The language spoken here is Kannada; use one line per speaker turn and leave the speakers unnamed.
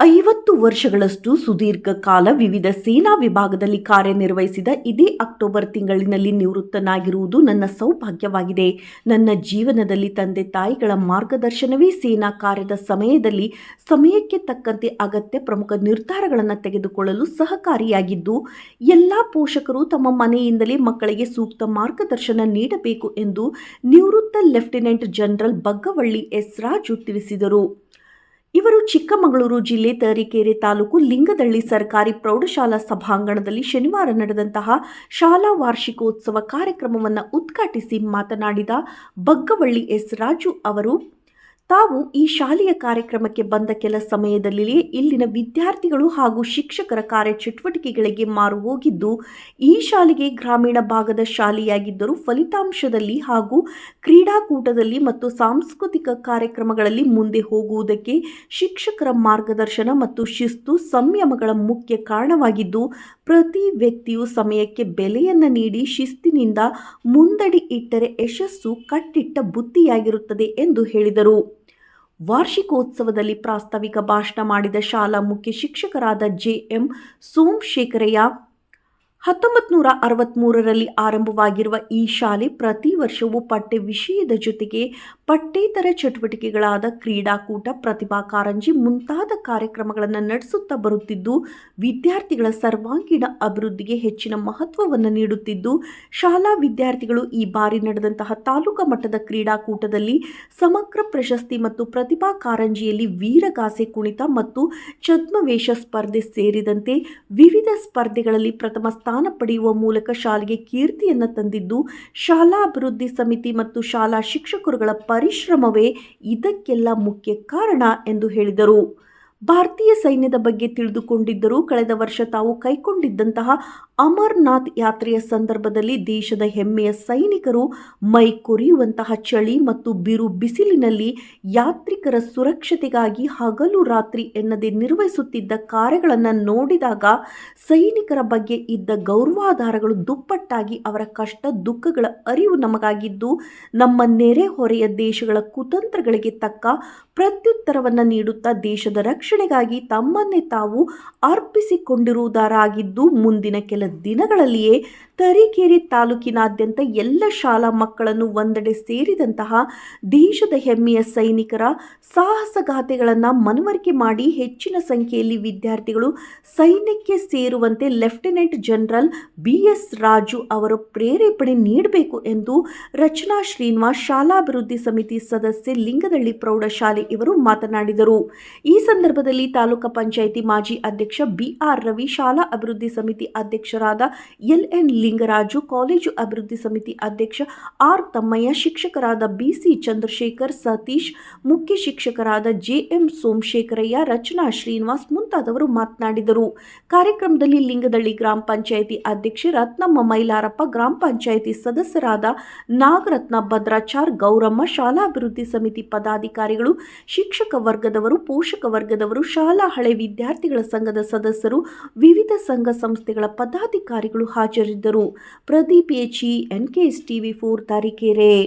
ಐವತ್ತು ವರ್ಷಗಳಷ್ಟು ಸುದೀರ್ಘ ಕಾಲ ವಿವಿಧ ಸೇನಾ ವಿಭಾಗದಲ್ಲಿ ಕಾರ್ಯನಿರ್ವಹಿಸಿದ ಇದೇ ಅಕ್ಟೋಬರ್ ತಿಂಗಳಿನಲ್ಲಿ ನಿವೃತ್ತನಾಗಿರುವುದು ನನ್ನ ಸೌಭಾಗ್ಯವಾಗಿದೆ. ನನ್ನ ಜೀವನದಲ್ಲಿ ತಂದೆ ತಾಯಿಗಳ ಮಾರ್ಗದರ್ಶನವೇ ಸೇನಾ ಕಾರ್ಯದ ಸಮಯದಲ್ಲಿ ಸಮಯಕ್ಕೆ ತಕ್ಕಂತೆ ಅಗತ್ಯ ಪ್ರಮುಖ ನಿರ್ಧಾರಗಳನ್ನು ತೆಗೆದುಕೊಳ್ಳಲು ಸಹಕಾರಿಯಾಗಿದ್ದು, ಎಲ್ಲ ಪೋಷಕರು ತಮ್ಮ ಮನೆಯಿಂದಲೇ ಮಕ್ಕಳಿಗೆ ಸೂಕ್ತ ಮಾರ್ಗದರ್ಶನ ನೀಡಬೇಕು ಎಂದು ನಿವೃತ್ತ lieutenant general Baggavalli S Raju ತಿಳಿಸಿದರು. ಇವರು ಚಿಕ್ಕಮಗಳೂರು ಜಿಲ್ಲೆ ತರೀಕೆರೆ ತಾಲೂಕು ಲಿಂಗದಳ್ಳಿ ಸರ್ಕಾರಿ ಪ್ರೌಢಶಾಲಾ ಸಭಾಂಗಣದಲ್ಲಿ ಶನಿವಾರ ನಡೆದಂತಹ ಶಾಲಾ ವಾರ್ಷಿಕೋತ್ಸವ ಕಾರ್ಯಕ್ರಮವನ್ನು ಉದ್ಘಾಟಿಸಿ ಮಾತನಾಡಿದ ಬಗ್ಗವಳ್ಳಿ ಎಸ್ ರಾಜು ಅವರು ತಾವು ಈ ಶಾಲೆಯ ಕಾರ್ಯಕ್ರಮಕ್ಕೆ ಬಂದ ಕೆಲ ಸಮಯದಲ್ಲಿಯೇ ಇಲ್ಲಿನ ವಿದ್ಯಾರ್ಥಿಗಳು ಹಾಗೂ ಶಿಕ್ಷಕರ ಕಾರ್ಯಚಟುವಟಿಕೆಗಳಿಗೆ ಮಾರು ಹೋಗಿದ್ದು, ಈ ಶಾಲೆಗೆ ಗ್ರಾಮೀಣ ಭಾಗದ ಶಾಲೆಯಾಗಿದ್ದರೂ ಫಲಿತಾಂಶದಲ್ಲಿ ಹಾಗೂ ಕ್ರೀಡಾಕೂಟದಲ್ಲಿ ಮತ್ತು ಸಾಂಸ್ಕೃತಿಕ ಕಾರ್ಯಕ್ರಮಗಳಲ್ಲಿ ಮುಂದೆ ಹೋಗುವುದಕ್ಕೆ ಶಿಕ್ಷಕರ ಮಾರ್ಗದರ್ಶನ ಮತ್ತು ಶಿಸ್ತು ಸಂಯಮಗಳ ಮುಖ್ಯ ಕಾರಣವಾಗಿದ್ದು, ಪ್ರತಿ ವ್ಯಕ್ತಿಯು ಸಮಯಕ್ಕೆ ಬೆಲೆಯನ್ನು ನೀಡಿ ಶಿಸ್ತಿನಿಂದ ಮುಂದಡಿ ಇಟ್ಟರೆ ಯಶಸ್ಸು ಕಟ್ಟಿಟ್ಟ ಬುತ್ತಿಯಾಗಿರುತ್ತದೆ ಎಂದು ಹೇಳಿದರು. ವಾರ್ಷಿಕೋತ್ಸವದಲ್ಲಿ ಪ್ರಾಸ್ತಾವಿಕ ಭಾಷಣ ಮಾಡಿದ ಶಾಲಾ ಮುಖ್ಯ ಶಿಕ್ಷಕರಾದ ಜೆ ಎಂ ಸೋಮಶೇಖರಯ್ಯ ಹತ್ತೊಂಬತ್ತು ನೂರ ಅರವತ್ತ್ಮೂರರಲ್ಲಿ ಆರಂಭವಾಗಿರುವ ಈ ಶಾಲೆ ಪ್ರತಿ ವರ್ಷವೂ ಪಠ್ಯ ವಿಷಯದ ಜೊತೆಗೆ ಪಠ್ಯೇತರ ಚಟುವಟಿಕೆಗಳಾದ ಕ್ರೀಡಾಕೂಟ, ಪ್ರತಿಭಾ ಕಾರಂಜಿ ಮುಂತಾದ ಕಾರ್ಯಕ್ರಮಗಳನ್ನು ನಡೆಸುತ್ತಾ ಬರುತ್ತಿದ್ದು, ವಿದ್ಯಾರ್ಥಿಗಳ ಸರ್ವಾಂಗೀಣ ಅಭಿವೃದ್ಧಿಗೆ ಹೆಚ್ಚಿನ ಮಹತ್ವವನ್ನು ನೀಡುತ್ತಿದ್ದು, ಶಾಲಾ ವಿದ್ಯಾರ್ಥಿಗಳು ಈ ಬಾರಿ ನಡೆದಂತಹ ತಾಲೂಕಾ ಮಟ್ಟದ ಕ್ರೀಡಾಕೂಟದಲ್ಲಿ ಸಮಗ್ರ ಪ್ರಶಸ್ತಿ ಮತ್ತು ಪ್ರತಿಭಾ ಕಾರಂಜಿಯಲ್ಲಿ ವೀರಗಾಸೆ ಕುಣಿತ ಮತ್ತು ಛದ್ಮವೇಷ ಸ್ಪರ್ಧೆ ಸೇರಿದಂತೆ ವಿವಿಧ ಸ್ಪರ್ಧೆಗಳಲ್ಲಿ ಪ್ರಥಮ ಸ್ಥಾನ ಪಡೆಯುವ ಮೂಲಕ ಶಾಲೆಗೆ ಕೀರ್ತಿಯನ್ನು ತಂದಿದ್ದು, ಶಾಲಾ ಅಭಿವೃದ್ಧಿ ಸಮಿತಿ ಮತ್ತು ಶಾಲಾ ಶಿಕ್ಷಕರುಗಳ ಪರಿಶ್ರಮವೇ ಇದಕ್ಕೆಲ್ಲ ಮುಖ್ಯ ಕಾರಣ ಎಂದು ಹೇಳಿದರು. ಭಾರತೀಯ ಸೈನ್ಯದ ಬಗ್ಗೆ ತಿಳಿದುಕೊಂಡಿದ್ದರೂ ಕಳೆದ ವರ್ಷ ತಾವು ಕೈಕೊಂಡಿದ್ದಂತಹ ಅಮರ್ನಾಥ್ ಯಾತ್ರೆಯ ಸಂದರ್ಭದಲ್ಲಿ ದೇಶದ ಹೆಮ್ಮೆಯ ಸೈನಿಕರು ಮೈ ಕೊರೆಯುವಂತಹ ಚಳಿ ಮತ್ತು ಬಿರು ಬಿಸಿಲಿನಲ್ಲಿ ಯಾತ್ರಿಕರ ಸುರಕ್ಷತೆಗಾಗಿ ಹಗಲು ರಾತ್ರಿ ಎನ್ನದೆ ನಿರ್ವಹಿಸುತ್ತಿದ್ದ ಕಾರ್ಯಗಳನ್ನು ನೋಡಿದಾಗ ಸೈನಿಕರ ಬಗ್ಗೆ ಇದ್ದ ಗೌರವಾಧಾರಗಳು ದುಪ್ಪಟ್ಟಾಗಿ ಅವರ ಕಷ್ಟ ದುಃಖಗಳ ಅರಿವು ನಮಗಾಗಿದ್ದು, ನಮ್ಮ ನೆರೆಹೊರೆಯ ದೇಶಗಳ ಕುತಂತ್ರಗಳಿಗೆ ತಕ್ಕ ಪ್ರತ್ಯುತ್ತರವನ್ನು ನೀಡುತ್ತಾ ದೇಶದ ರಕ್ಷಣೆಗಾಗಿ ತಮ್ಮನ್ನೇ ತಾವು ಅರ್ಪಿಸಿಕೊಂಡಿರುವುದರಾಗಿದ್ದು ಮುಂದಿನ ಕೆಲ ದಿನಗಳಲ್ಲಿಯೇ ತರೀಕೆರೆ ತಾಲೂಕಿನಾದ್ಯಂತ ಎಲ್ಲ ಶಾಲಾ ಮಕ್ಕಳನ್ನು ಒಂದೆಡೆ ಸೇರಿದಂತಹ ದೇಶದ ಹೆಮ್ಮೆಯ ಸೈನಿಕರ ಸಾಹಸಗಾಥೆಗಳನ್ನು ಮನವರಿಕೆ ಮಾಡಿ ಹೆಚ್ಚಿನ ಸಂಖ್ಯೆಯಲ್ಲಿ ವಿದ್ಯಾರ್ಥಿಗಳು ಸೈನ್ಯಕ್ಕೆ ಸೇರುವಂತೆ lieutenant general B S Raju ಅವರು ಪ್ರೇರೇಪಣೆ ನೀಡಬೇಕು ಎಂದು ರಚನಾ ಶ್ರೀನಿವಾಸ್ ಶಾಲಾಭಿವೃದ್ಧಿ ಸಮಿತಿ ಸದಸ್ಯೆ ಲಿಂಗದಳ್ಳಿ ಪ್ರೌಢಶಾಲೆ ಇವರು ಮಾತನಾಡಿದರು. ಈ ಸಂದರ್ಭದಲ್ಲಿ ತಾಲೂಕು ಪಂಚಾಯಿತಿ ಮಾಜಿ ಅಧ್ಯಕ್ಷ ಬಿಆರ್ ರವಿ, ಶಾಲಾ ಅಭಿವೃದ್ಧಿ ಸಮಿತಿ ಅಧ್ಯಕ್ಷರಾದ ಎಲ್ಎನ್ ಲಿಂಗರಾಜು, ಕಾಲೇಜು ಅಭಿವೃದ್ಧಿ ಸಮಿತಿ ಅಧ್ಯಕ್ಷ ಆರ್ ತಮ್ಮಯ್ಯ, ಶಿಕ್ಷಕರಾದ ಬಿಸಿ ಚಂದ್ರಶೇಖರ್ ಸತೀಶ್, ಮುಖ್ಯ ಶಿಕ್ಷಕರಾದ ಜೆಎಂ ಸೋಮಶೇಖರಯ್ಯ, ರಚನಾ ಶ್ರೀನಿವಾಸ್ ಮುಂತಾದವರು ಮಾತನಾಡಿದರು. ಕಾರ್ಯಕ್ರಮದಲ್ಲಿ ಲಿಂಗದಳ್ಳಿ ಗ್ರಾಮ ಪಂಚಾಯಿತಿ ಅಧ್ಯಕ್ಷೆ ರತ್ನಮ್ಮ ಮೈಲಾರಪ್ಪ, ಗ್ರಾಮ ಪಂಚಾಯಿತಿ ಸದಸ್ಯರಾದ ನಾಗರತ್ನ ಭದ್ರಾಚಾರ್, ಗೌರಮ್ಮ ಶಾಲಾಭಿವೃದ್ಧಿ ಸಮಿತಿ ಪದಾಧಿಕಾರಿಗಳು, ಶಿಕ್ಷಕ ವರ್ಗದವರು, ಪೋಷಕ ವರ್ಗದವರು ಶಾಲಾ ಹಳೆ ವಿದ್ಯಾರ್ಥಿಗಳ ಸಂಘದ ಸದಸ್ಯರು, ವಿವಿಧ ಸಂಘ ಸಂಸ್ಥೆಗಳ ಪದಾಧಿಕಾರಿಗಳು ಹಾಜರಿದ್ದರು. Pradeep H N K S TV four, Tarikere.